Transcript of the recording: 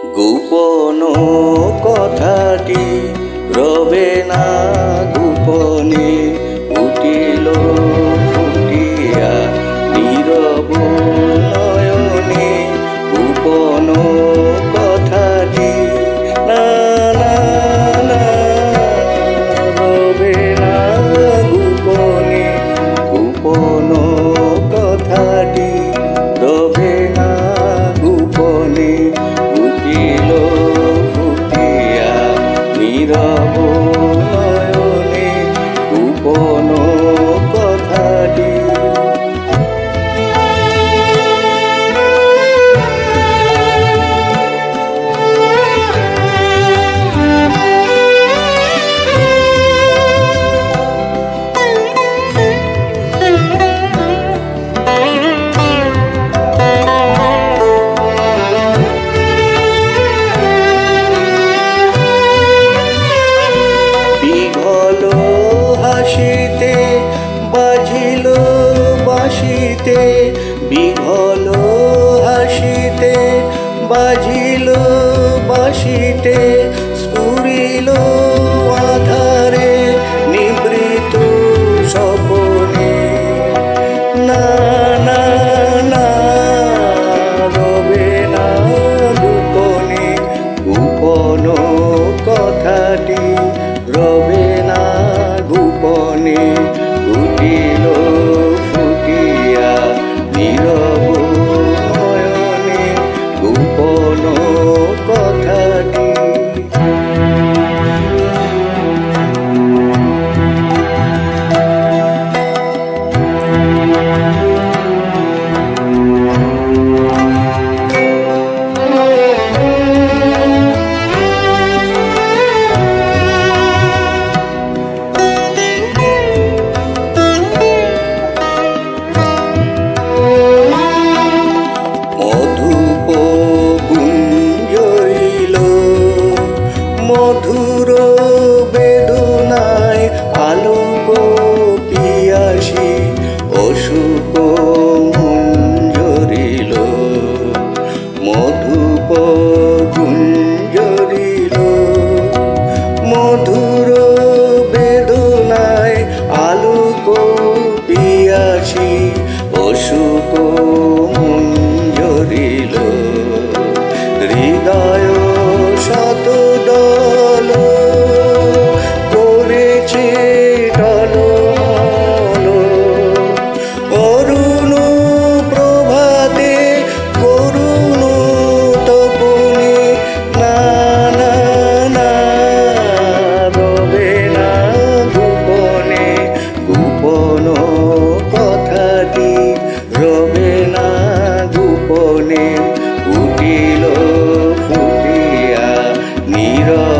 গোপন কথাটি রবে না গোপনে উঠিল গোপন কথাটি না না না বাসিতে বিঘল হাসিতে, বাজিল বাসিতে স্ফুরিল আধারে নিবৃত স্বপনে। না না না না গোপনে, গোপন কথাটি রবে না গোপনে, উঠিল valor. ফুটিল ফুটিয়া নীরব